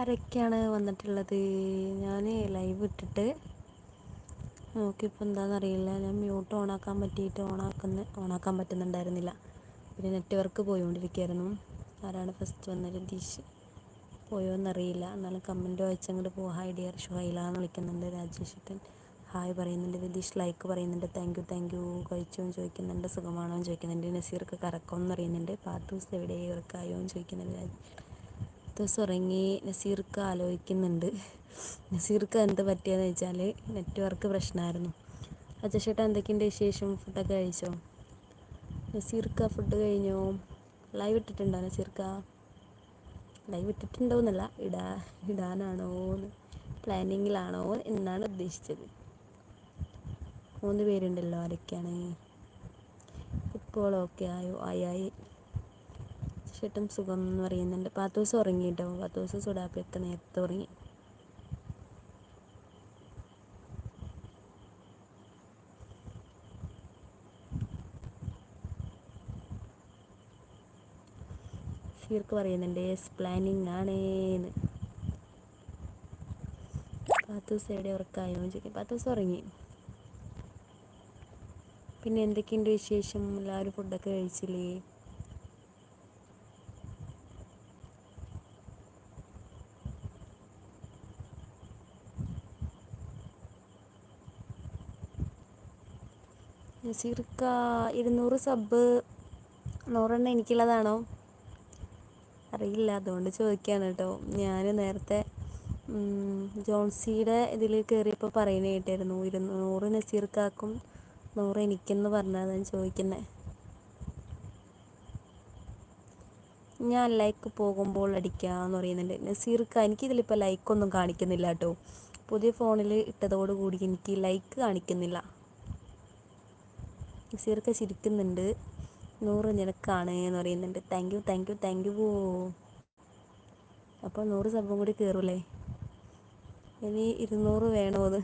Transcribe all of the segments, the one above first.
ആരൊക്കെയാണ് വന്നിട്ടുള്ളത്. ഞാൻ ലൈവ് ഇട്ടിട്ട് നോക്കിയപ്പോൾ എന്താണെന്നറിയില്ല ഞാൻ മ്യൂട്ട് ഓണാക്കാൻ പറ്റിയിട്ട് ഓണാക്കുന്ന ഓണാക്കാൻ പറ്റുന്നുണ്ടായിരുന്നില്ല. പിന്നെ നെറ്റ്വർക്ക് പോയിക്കൊണ്ടിരിക്കുകയായിരുന്നു ആരാണ് ഫസ്റ്റ് വന്നത്? രതീഷ് പോയോ എന്നറിയില്ല എന്നാലും കമന്റ് വായിച്ചങ്ങോട്ട് പോകും ഹായ് ഡിയർ ഷുഹൈല എന്ന് വിളിക്കുന്നുണ്ട് രാജേഷിട്ടൻ. ഹായ് പറയുന്നുണ്ട്. രതീഷ് ലൈക്ക് പറയുന്നുണ്ട്. താങ്ക് യു താങ്ക് യു കഴിച്ചോ എന്ന് ചോദിക്കുന്നുണ്ട്. സുഖമാണോ എന്ന് ചോദിക്കുന്നുണ്ട്. നസീർക്ക് കറക്കോ എന്ന് പറയുന്നുണ്ട്. പാത്തൂസ് എവിടെ ഇവർക്കായോ എന്ന് ചോദിക്കുന്നുണ്ട്. ദിവസം ഉറങ്ങി നസീർക്ക് ആലോചിക്കുന്നുണ്ട്. നസീർക്ക് എന്ത് പറ്റിയെന്ന് വെച്ചാൽ നെറ്റ്വർക്ക് പ്രശ്നമായിരുന്നു. അജഷേട്ട എന്തൊക്കെയുണ്ട് വിശേഷം? ഫുഡൊക്കെ കഴിച്ചോ? നസീർക്ക ഫുഡ് കഴിഞ്ഞോ? ലൈവ് ഇട്ടിട്ടുണ്ടോ നസീർക്ക? ലൈവ് ഇട്ടിട്ടുണ്ടോ എന്നല്ല ഇടാ ഇടാനാണോ പ്ലാനിങ്ങിലാണോ എന്നാണ് ഉദ്ദേശിച്ചത്. മൂന്ന് പേരുണ്ടല്ലോ ആരൊക്കെയാണ്? ഇപ്പോൾ ഓക്കെ ആയോ? ആയി ആയി. ചേട്ടൻ സുഖം എന്ന് പറയുന്നുണ്ട് പത്ത് ദിവസം ഉറങ്ങി കേട്ടോ പത്ത് ദിവസം സുഡാപ്പിയൊക്കെ നേരത്തെ ഉറങ്ങി. ഷീർക്ക് പറയുന്നുണ്ട് എസ് പ്ലാനിങ് ആണേന്ന്. പത്ത് ദിവസം എവിടെ ഉറക്കായോ ചോദിക്കും. പത്ത് ദിവസം ഉറങ്ങി. പിന്നെ എന്തൊക്കെയുണ്ട് വിശേഷം? എല്ലാവരും ഫുഡൊക്കെ കഴിച്ചില്ലേ? നസീർക്ക ഇരുന്നൂറ് സബ് നൂറെണ്ണം എനിക്കുള്ളതാണോ? അറിയില്ല അതുകൊണ്ട് ചോദിക്കുകയാണ് കേട്ടോ. ഞാൻ നേരത്തെ ജോൺസിയുടെ ഇതിൽ കയറിയപ്പോൾ പറയുന്ന കേട്ടായിരുന്നു ഇരുന്നൂറ് നസീർക്കാക്കും നൂറ് എനിക്കെന്ന് പറഞ്ഞാൽ ഞാൻ ചോദിക്കുന്നത് ഞാൻ ലൈക്ക് പോകുമ്പോൾ അടിക്കാന്ന് പറയുന്നുണ്ട്. നസീർക്ക എനിക്കിതിലിപ്പോൾ ലൈക്കൊന്നും കാണിക്കുന്നില്ല കേട്ടോ. പുതിയ ഫോണിൽ ഇട്ടതോടുകൂടി എനിക്ക് ലൈക്ക് കാണിക്കുന്നില്ല. നസീർക്ക് ചിരിക്കുന്നുണ്ട്. നൂറ് നിനക്കാണ് എന്ന് പറയുന്നുണ്ട്. Thank you thank you thank you അപ്പോൾ നൂറ് സംഭവം കൂടി കയറൂലേ ഇനി ഇരുന്നൂറ് വേണോ അത്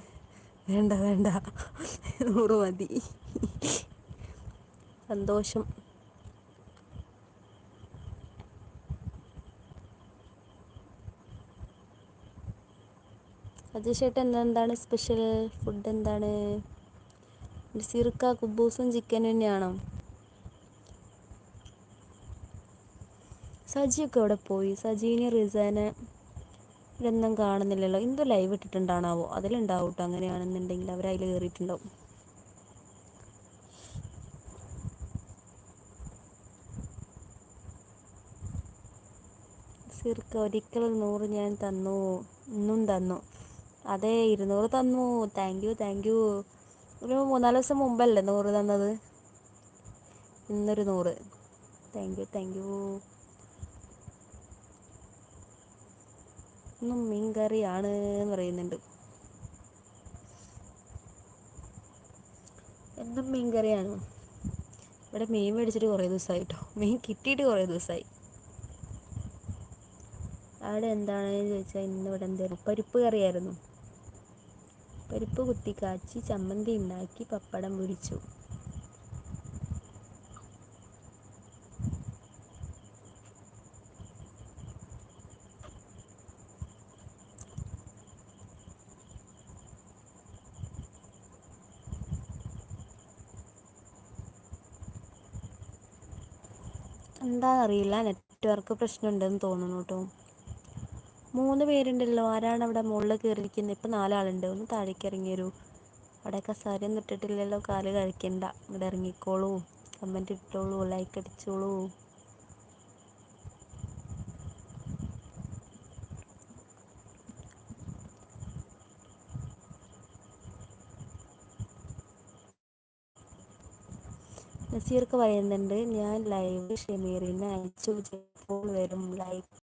വേണ്ട വേണ്ട. നൂറ് മതി. സന്തോഷം. അജയ് എന്താണ് സ്പെഷ്യൽ ഫുഡ് എന്താണ്? സിർക്ക കുബൂസും ചിക്കൻ തന്നെയാണോ? സജിയൊക്കെ അവിടെ പോയി? സജീനെ റിസാനെ ഇതൊന്നും കാണുന്നില്ലല്ലോ. എന്തോ ലൈവ് ഇട്ടിട്ടുണ്ടാണാവോ? അതിലുണ്ടാവും കേട്ടോ അങ്ങനെയാണെന്നുണ്ടെങ്കിൽ അവർ അതിൽ കയറിയിട്ടുണ്ടാവും സിർക്ക ഒരിക്കൽ നൂറ് ഞാൻ തന്നു. ഇന്നും തന്നു. അതെ ഇരുന്നൂറ് തന്നു. താങ്ക് യു താങ്ക് യു ഒരു മൂന്നാൽ ദിവസം മുമ്പല്ലേ നൂറ് തന്നത്? ഇന്നൊരു നൂറ്. താങ്ക് യു താങ്ക് യു ഇന്നും മീൻകറിയാണ് എന്ന് പറയുന്നുണ്ട്. എന്നും മീൻകറിയാണ് ഇവിടെ മീൻ മേടിച്ചിട്ട് കുറേ ദിവസമായി കേട്ടോ. മീൻ കിട്ടിയിട്ട് കുറേ ദിവസമായി. അവിടെ എന്താണെന്ന് ചോദിച്ചാൽ ഇന്നിവിടെ എന്തായിരുന്നു പരിപ്പ് കറിയായിരുന്നു. പരിപ്പ് കുത്തി കാച്ചി ചമ്മന്തി ഉണ്ടാക്കി പപ്പടം പൊരിച്ചു. എന്താ അറിയില്ല നെറ്റ്വർക്ക് പ്രശ്നമുണ്ടെന്ന് തോന്നുന്നു കേട്ടോ. മൂന്ന് പേരുണ്ടല്ലോ. ആരാണ് അവിടെ മുകളിൽ കയറിയിരിക്കുന്നത്? ഇപ്പം നാലാളുണ്ട്. ഒന്ന് താഴേക്ക് ഇറങ്ങിയൊരു അവിടെ കസാരയും ഇട്ടിട്ടില്ലല്ലോ. കാൽ കഴിക്കണ്ട. ഇവിടെ ഇറങ്ങിക്കോളൂ. കമന്റ് ഇട്ടോളൂ. ലൈക്ക് അടിച്ചോളൂ. നസീർക്ക് പറയുന്നുണ്ട് ഞാൻ ലൈവ് ഷെമീറിന് അയച്ചു. വരും. ലൈക്ക്